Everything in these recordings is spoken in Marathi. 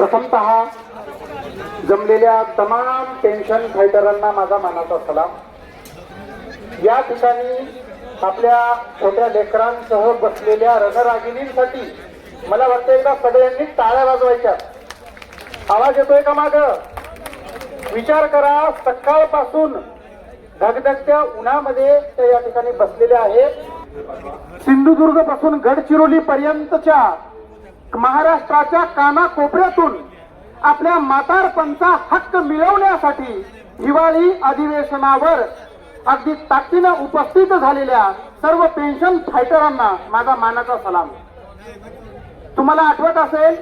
प्रथमतः जमलेल्या तमाम पेन्शन फायटरांना माझा मानाचा सलाम. या ठिकाणी आपल्या छोट्या लेकरांसह बसलेल्या रणरागिणींसाठी मला वाटतं एकदा सगळ्यांनी टाळ्या वाजवायच्या. आवाज येतोय का माग? विचार करा सकाळपासून धगधगत्या उन्हामध्ये त्या या ठिकाणी बसलेल्या आहेत. सिंधुदुर्गपासून गडचिरोली पर्यंतच्या महाराष्ट्राच्या कानाकोपऱ्यातून आपल्या म्हातारपणचा हक्क मिळवण्यासाठी हिवाळी अधिवेशनावर अगदी ताकदीनं उपस्थित झालेल्या सर्व पेन्शन फायटरांना माझा मानाचा सलाम. तुम्हाला आठवत असेल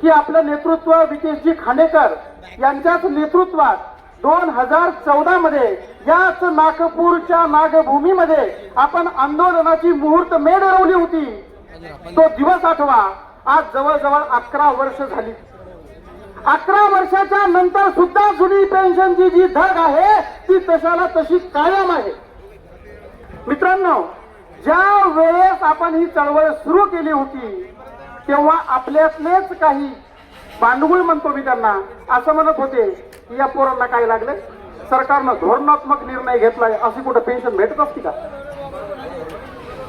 की आपलं नेतृत्व विकेशजी खांडेकर यांच्याच नेतृत्वात दोन हजार चौदा मध्ये याच नागपूरच्या नागभूमीमध्ये आपण आंदोलनाची मुहूर्त मेढ रवली होती. तो दिवस आठवा. आज जवळजवळ अकरा वर्ष झाली. अकरा वर्षाच्या नंतर सुद्धा जुनी पेन्शनची जी धग आहे ती तशाला तशी कायम आहे. मित्रांनो ज्या वेळेस आपण ही चळवळ सुरू केली होती तेव्हा आपल्यातलेच काही भांडवल म्हणतो मी त्यांना असं म्हणत होते की या पोरांना काय लागलं? सरकारनं धोरणात्मक निर्णय घेतलाय अशी कुठं पेन्शन भेटत असते का?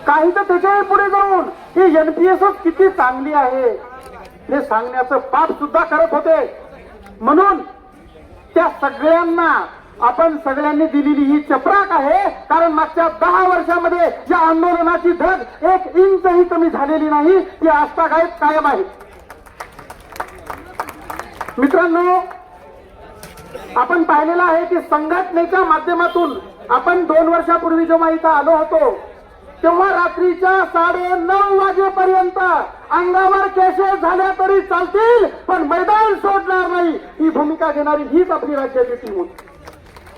काही तर त्याच्याही पुढे जाऊन ही एनपीएस किती चांगली आहे हे सांगण्याचं पाप सुद्धा करत होते. म्हणून त्या सगळ्यांना आपण सगळ्यांनी दिलेली ही चपराक आहे कारण मागच्या दहा वर्षामध्ये या आंदोलनाची धग एक इंचही कमी झालेली नाही ती आस्थागायत कायम आहे मित्रांनो आपण पाहिलेलं आहे की संघटनेच्या माध्यमातून आपण दोन वर्षापूर्वी जेव्हा इथं आलो होतो तेव्हा रात्रीच्या साडे नऊ वाजेपर्यंत अंगावर केसेस झाल्या तरी चालतील पण मैदान सोडणार नाही. ही भूमिका घेणारी हीच आपली राज्याची टीम होती.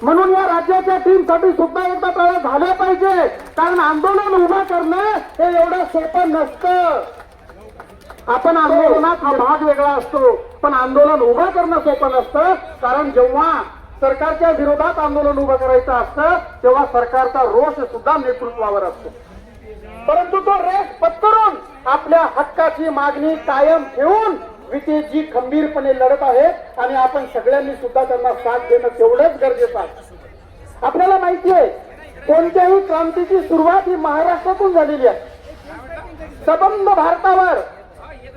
म्हणून या राज्याच्या टीमसाठी सुद्धा एकदा तयार झाल्या पाहिजे. कारण आंदोलन उभं करणं हे एवढं सोपं नसतं. आपण आंदोलनात हा भाग वेगळा असतो पण आंदोलन उभं करणं सोपं नसतं. कारण जेव्हा सरकारच्या विरोधात आंदोलन उभं करायचं असतं तेव्हा सरकारचा रोष सुद्धा नेतृत्वावर असतो. परंतु तो रेस पत्करून आपल्या हक्काची मागणी कायम ठेवून विकेशजी खंबीरपणे लढत आहेत आणि आपण सगळ्यांनी सुद्धा त्यांना साथ देणं तेवढंच गरजेचं आहे. आपल्याला माहिती आहे कोणत्याही क्रांतीची सुरुवात ही महाराष्ट्रातून झालेली आहे. सबंध भारतावर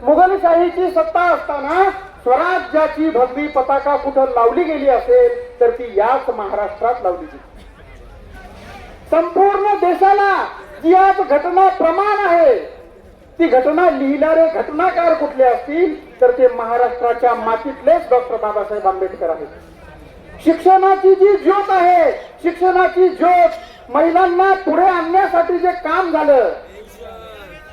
मुघलशाहीची सत्ता असताना स्वराज्याची भगवी पताका कुठं लावली गेली असेल तर ती याच महाराष्ट्रात लावली गेली. संपूर्ण देशाला जी आज घटना प्रमाण आहे ती घटना लिहिणारे घटनाकार कुठले असतील तर ते महाराष्ट्राच्या मातीतलेच डॉक्टर बाबासाहेब आंबेडकर आहेत. शिक्षणाची जी ज्योत आहे शिक्षणाची ज्योत महिलांना पुढे आणण्यासाठी जे काम झालं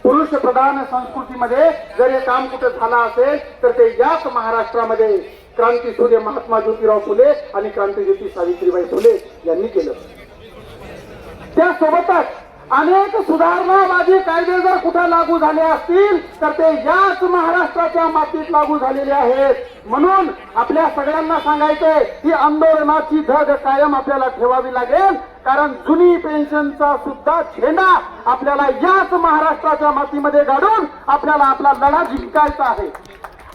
पुरुष प्रधान संस्कृतीमध्ये जर हे काम कुठे झालं असेल तर ते याच महाराष्ट्रामध्ये क्रांती सूर्य महात्मा ज्योतिराव फुले आणि क्रांतीज्योती सावित्रीबाई फुले यांनी केलं. त्यासोबतच अनेक सुधारणावादी कायदे जर कुठे लागू झाले असतील तर ते याच महाराष्ट्राच्या मातीत लागू झालेले आहेत. म्हणून आपल्या सगळ्यांना सांगायचंय ही आंदोलनाची धग कायम आपल्याला ठेवावी लागेल. कारण जुनी पेन्शनचा सुद्धा झेंडा आपल्याला याच महाराष्ट्राच्या मातीमध्ये गाडून आपल्याला आपला लढा जिंकायचा आहे.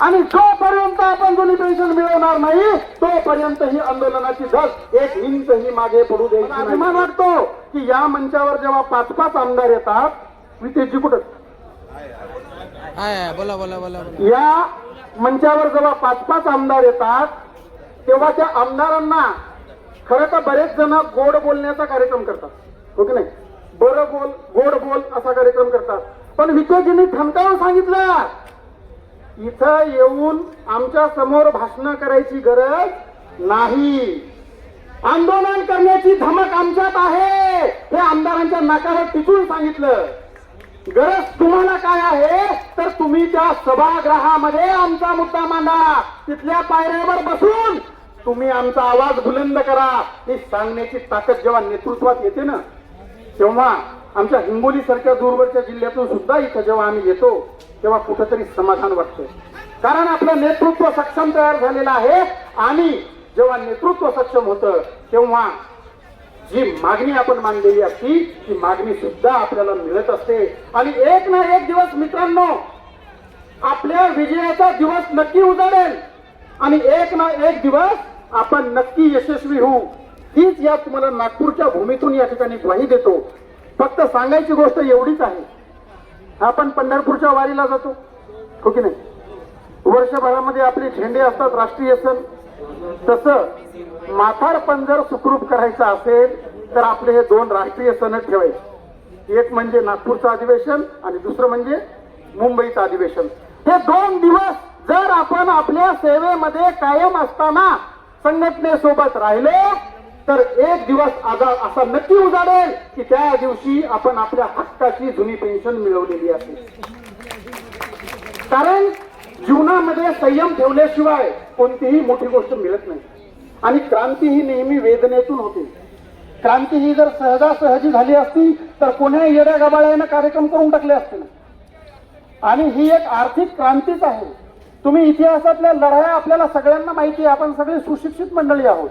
आणि जोपर्यंत आपण जुनी पेन्शन मिळवणार नाही तोपर्यंत ही आंदोलनाची धग एक इंच ही मागे पडू द्यायची अभिमान वाटतो की या मंचावर जेव्हा पाच पाच आमदार येतात वितेशजी कुठं? बोला बोला बोला या मंचावर जेव्हा पाच पाच आमदार येतात तेव्हा त्या आमदारांना खरं तर बरेच जण गोड बोलण्याचा कार्यक्रम करतात. हो की नाही? बरं बोल गोड बोल असा कार्यक्रम करतात. पण विकेजींनी ठणकावून सांगितलं इथं येऊन आमच्यासमोर भाषण करायची गरज नाही. आंदोलन करण्याची धमक आमच्यात आहे. हे आमदारांच्या नाकाला टिचून सांगितलं. गरज तुम्हाला काय आहे तर तुम्ही त्या सभागृहामध्ये आमचा मुद्दा मांडा. तिथल्या पायऱ्यावर बसून तुम्ही आमचा आवाज बुलंद करा. ही सांगण्याची ताकद जेव्हा नेतृत्वात येते ना तेव्हा आमच्या हिंगोली सारख्या दूरवरच्या जिल्ह्यातून सुद्धा इथं जेव्हा आम्ही येतो तेव्हा कुठंतरी समाधान वाटतं कारण आपलं नेतृत्व सक्षम तयार झालेलं आहे आणि जेव्हा नेतृत्व सक्षम होतं तेव्हा जी मागणी आपण मांडलेली असती ती मागणी सुद्धा आपल्याला मिळत असते. आणि एक ना एक दिवस मित्रांनो आपल्या विजयाचा दिवस नक्की उजाडेल. आणि एक ना एक दिवस आपण नक्की यशस्वी होऊ. हीच या तुम्हाला नागपूरच्या भूमीतून या ठिकाणी ग्वाही देतो. फक्त सांगायची गोष्ट एवढीच आहे. आपण पंढरपूरच्या वारीला जातो. हो की नाही? वर्षभरामध्ये आपले झेंडे असतात राष्ट्रीय सण. तसं माथारपण जर सुखरूप करायचं असेल तर आपले हे दोन राष्ट्रीय सण ठेवायचे. एक म्हणजे नागपूरचं अधिवेशन आणि दुसरं म्हणजे मुंबईचं अधिवेशन. हे दोन दिवस जर आपण आपल्या सेवेमध्ये कायम असताना संघटनेसोबत राहिले तर एक दिवस आजार असा नक्की उजाडेल की त्या दिवशी आपण आपल्या हक्काची जुनी पेन्शन मिळवलेली असेल. कारण जीवनामध्ये संयम ठेवल्याशिवाय कोणतीही मोठी गोष्ट मिळत नाही. आणि क्रांती ही नेहमी वेदनेतून होते. क्रांती ही जर सहजासहजी झाली असती तर कोण्या येड्या गबाळ्यानं कार्यक्रम करून टाकले असते आणि ही एक आर्थिक क्रांतीच आहे. तुम्ही इतिहासातल्या लढाया आपल्याला सगळ्यांना माहिती आहे. आपण सगळे सुशिक्षित मंडळी आहोत.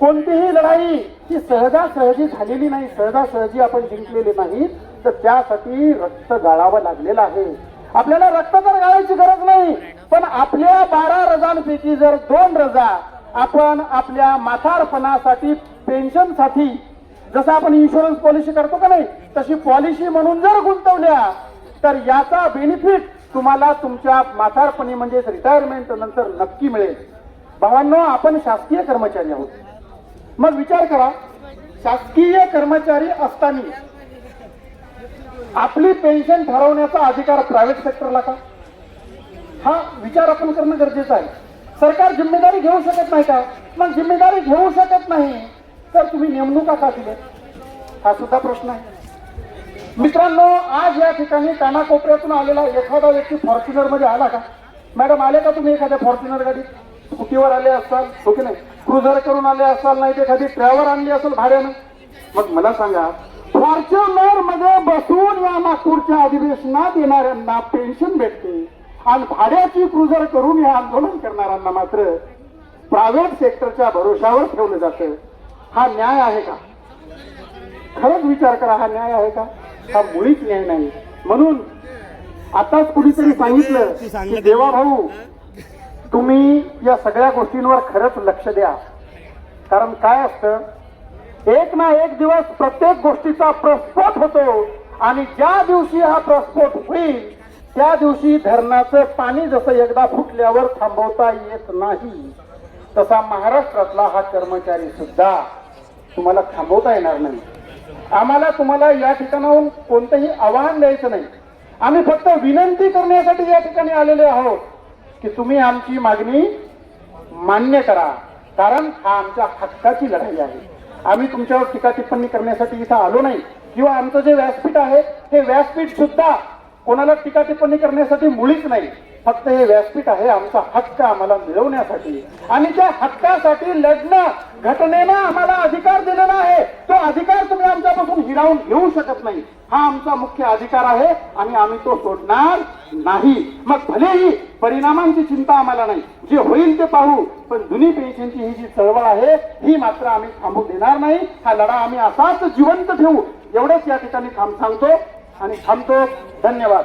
कोणतीही लढाई ही सहजासहजी झालेली नाही सहजासहजी आपण जिंकलेली नाही तर त्यासाठी रक्त गाळावं लागलेलं आहे. आपल्याला रक्त तर गाळायची गरज नाही पण आपल्या बारा रजांपैकी जर दोन रजा आपण आपल्या माथारपणासाठी पेन्शनसाठी जसं आपण इन्शुरन्स पॉलिसी करतो का नाही तशी पॉलिसी म्हणून जर गुंतवल्या तर याचा बेनिफिट तुम्हाला तुमच्या म्हातारपणी म्हणजेच रिटायरमेंट नंतर नक्की मिळेल. भावांनो आपण शासकीय कर्मचारी आहोत. मग विचार करा शासकीय कर्मचारी असताना आपली पेन्शन ठरवण्याचा अधिकार प्रायव्हेट सेक्टरला का? हा विचार आपण करणं गरजेचं आहे. सरकार जिम्मेदारी घेऊ शकत नाही का? मग जिम्मेदारी घेऊ शकत नाही तर तुम्ही नेमणुका का दिले हा सुद्धा प्रश्न आहे. मित्रांनो आज या ठिकाणी कानाकोपऱ्यातून आलेला एखादा व्यक्ती फॉर्च्युनरमध्ये आला का? मॅडम आले का तुम्ही एखाद्या फॉर्च्युनर गाडीत? स्कुटीवर आले असाल हो ओके नाही? क्रुझर करून आले असाल नाही एखादी ट्रॅव्हल आणली असेल भाड्यानं? मग मला सांगा फॉर्च्युनरमध्ये बसून या नागपूरच्या अधिवेशनात येणाऱ्यांना पेन्शन भेटते. आणि भाड्याची क्रुझर करून हे आंदोलन करणाऱ्यांना मात्र प्रायव्हेट सेक्टरच्या भरोशावर ठेवलं जातं. हा न्याय आहे का? खरंच विचार करा हा न्याय आहे का? हा मुळीच न्याय नाही. म्हणून आताच कुणीतरी सांगितलं की देवा भाऊ तुम्ही या सगळ्या गोष्टींवर खरंच लक्ष द्या. कारण काय असतं? एक ना एक दिवस प्रत्येक गोष्टीचा प्रस्फोट होतो. आणि ज्या दिवशी हा प्रस्फोट होईल त्या दिवशी धरणाचं पाणी जसं एकदा फुटल्यावर थांबवता येत नाही तसा महाराष्ट्रातला हा कर्मचारी सुद्धा तुम्हाला थांबवता येणार नाही. आम्हाला तुम्हाला या ठिकाणाहून कोणतंही आव्हान द्यायचं नाही. आम्ही फक्त विनंती करण्यासाठी या ठिकाणी आलेले आहोत की तुम्ही आमची मागणी मान्य करा कारण हा आमच्या हक्काची लढाई आहे. आम्ही तुमच्यावर टीका टिप्पणी करण्यासाठी इथं आलो नाही. किंवा आमचं जे व्यासपीठ आहे हे व्यासपीठ सुद्धा कोणाला टीका टिप्पणी करण्यासाठी मुळीच नाही. फक्त हे व्यासपीठ आहे आमचा हक्क आम्हाला मिळवण्यासाठी. आणि त्या हक्कासाठी लढणं घटनेनं आम्हाला अधिकार दिलेला आहे. तो अधिकार तुम्ही आमच्यापासून हिरावून घेऊ शकत नाही. हा आमचा मुख्य अधिकार आहे आणि आम्ही तो सोडणार नाही. मग भलेही परिणामांची चिंता आम्हाला नाही जे होईल ते पाहू. पण जुनी पेन्शनची ही जी चळवळ आहे ही मात्र आम्ही थांबू देणार नाही. हा लढा आम्ही असाच जिवंत ठेवू. एवढंच या ठिकाणी थांब सांगतो आणि थांबतो. धन्यवाद.